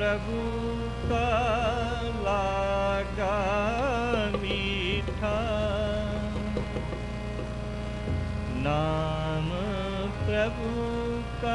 प्रभु कला गीठ नानप्रभु क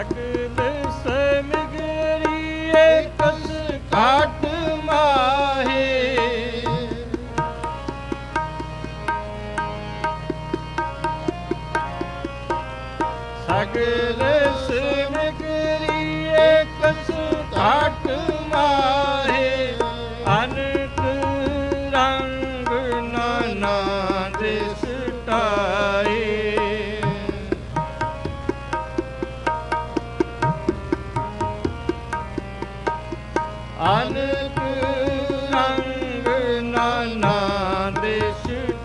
ਸਗਲ ਸਮਗਰੀ ਕਸ ਘਾਟ ਮਾਹੇ। ਸਗਲ ਸਮਗਰੀ ਕਸ ਘਾਟ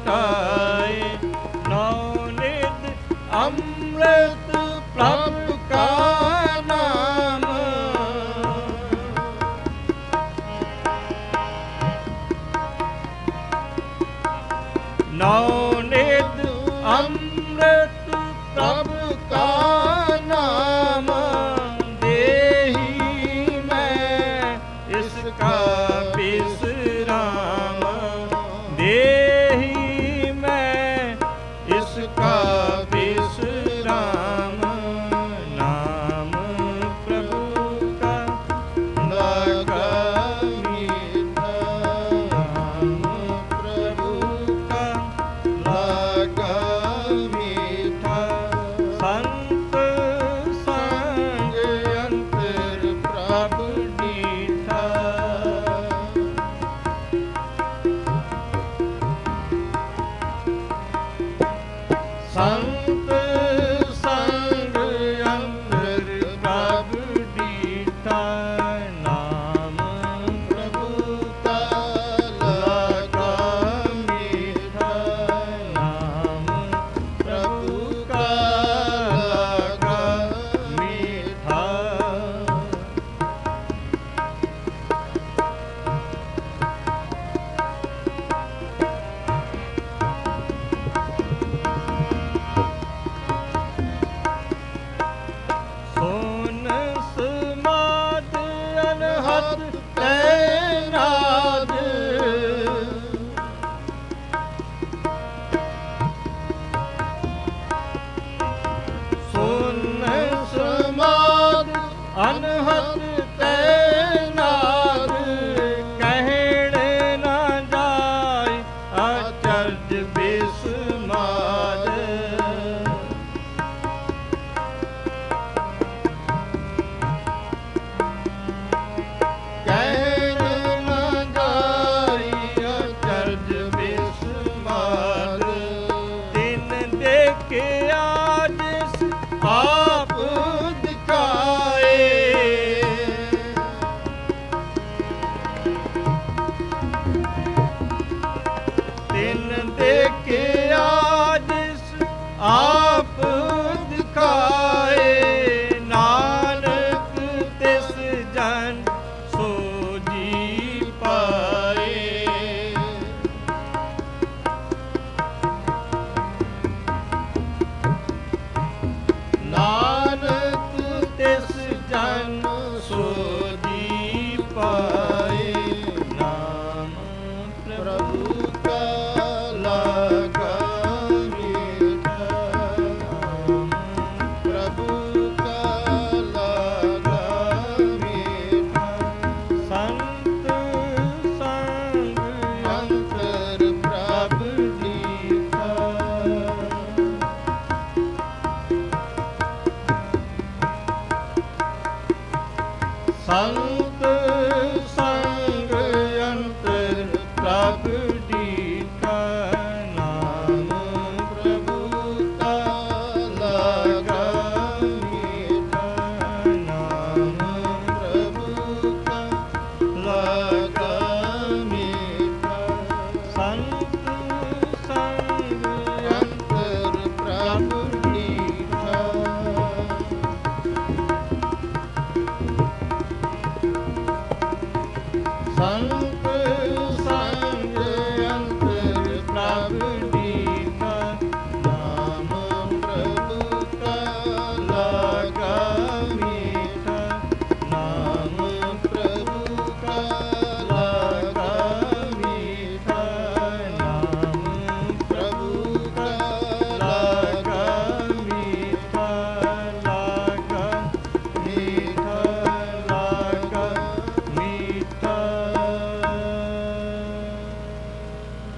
ਖਾਏ ਨੌ ਨਿਤ ਅੰਮ੍ਰਿਤ ਪ੍ਰਭ ਕਾ ਨਾਮ। ਨੌ ਨਿਤ ਅੰਮ੍ਰਿਤ ਹੰ।